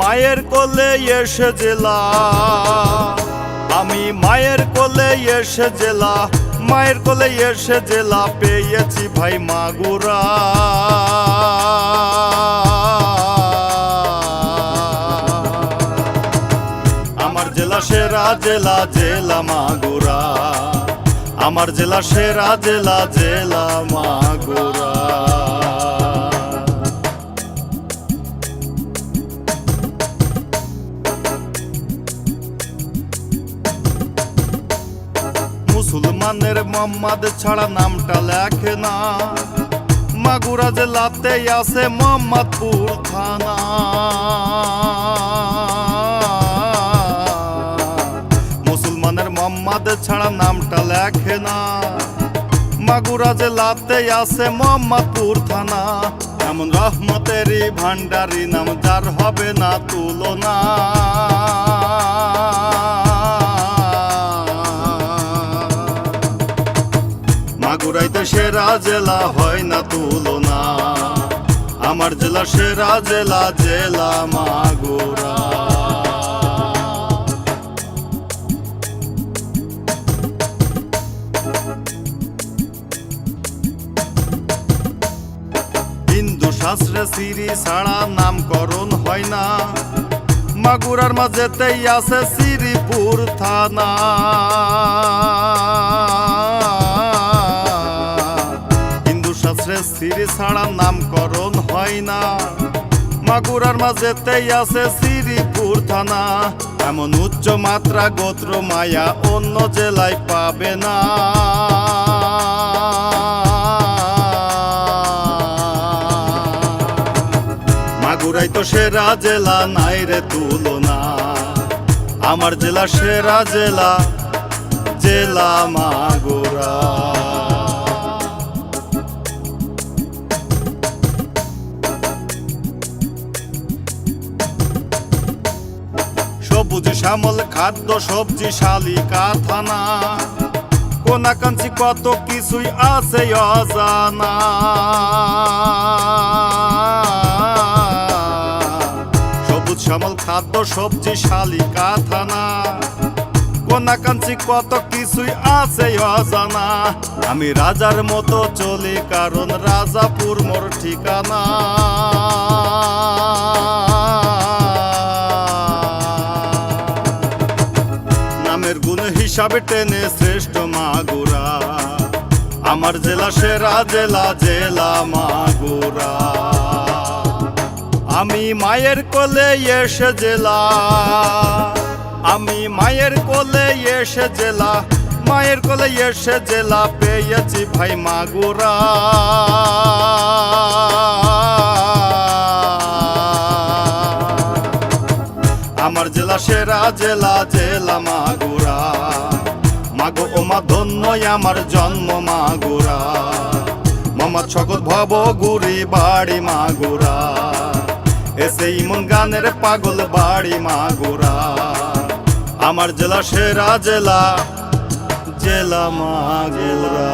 মায়ের কোলে এসে জেলা আমি মায়ের কোলে এসে জেলা মায়ের কোলে এসে জেলা পেয়েছি ভাই মাগুরা। আমার জেলা সেরা জেলা জেলা মাগুরা। আমার জেলা সেরা জেলা জেলা মাগুরা। মুসলমানের মোহাম্মদ ছাড়া নামটা লেখে না। মাগুরা জেলাতে আছে মোহাম্মদপুর থানা। মুসলমানের মোহাম্মদ ছাড়া নামটা লেখে না। মাগুরা জেলাতে আছে মোহাম্মদপুর থানা। এমন রহমতেরই ভান্ডারি নাম যার হবে না তুলনা। মাগুরাইতে সেরা জেলা হয় না তুলনা। আমার জেলা সেরা জেলা জেলা মাগুরা। হিন্দু শাস্ত্রে সিরি ছাড়া নামকরণ হয় না। মাগুরার মাঝেতেই আছে শ্রীপুর থানা। সিরি ছাড়া নামকরণ হয় না। মাগুরার মাঝেতেই আছে শ্রীপুর থানা। এমন উচ্চ মাত্রা গোত্র মায়া অন্য জেলায় পাবে না। মাগুরাই তো সেরা জেলা, নাই রে তুলনা। আমার জেলা সেরা জেলা জেলা মাগুরা। সবুজ শ্যামল খাদ্য সবজি শালিকা থানা। কোনাকাঞ্চি কত কিছুই আছে অজানা। সবুজ শ্যামল খাদ্য সবজি শালিকা থানা। কোনাকাঞ্চি কত কিছুই আছে অজানা। আমি রাজার মতো চলি কারণ রাজাপুর মোর ঠিকানা। হিসাবে টেনে শ্রেষ্ঠ মাগুরা। আমার জেলা সেরা জেলা জেলা মাগুরা। আমি মায়ের কোলে এসে জেলা। আমি মায়ের কোলে এসে জেলা। মায়ের কোলে এসে জেলা পেয়েছি ভাই মাগুরা। আমার জেলা সেরা জেলা জেলা মাগুরা। মাগো ও মা ধন্যই আমার জন্ম মাগুরা। মোহাম্মদ শকত ভব গুরি বাড়ি মাগুরা। এসে ইমন গানের পাগল বাড়ি মাগুরা। আমার জেলা সেরা জেলা জেলা মাগুরা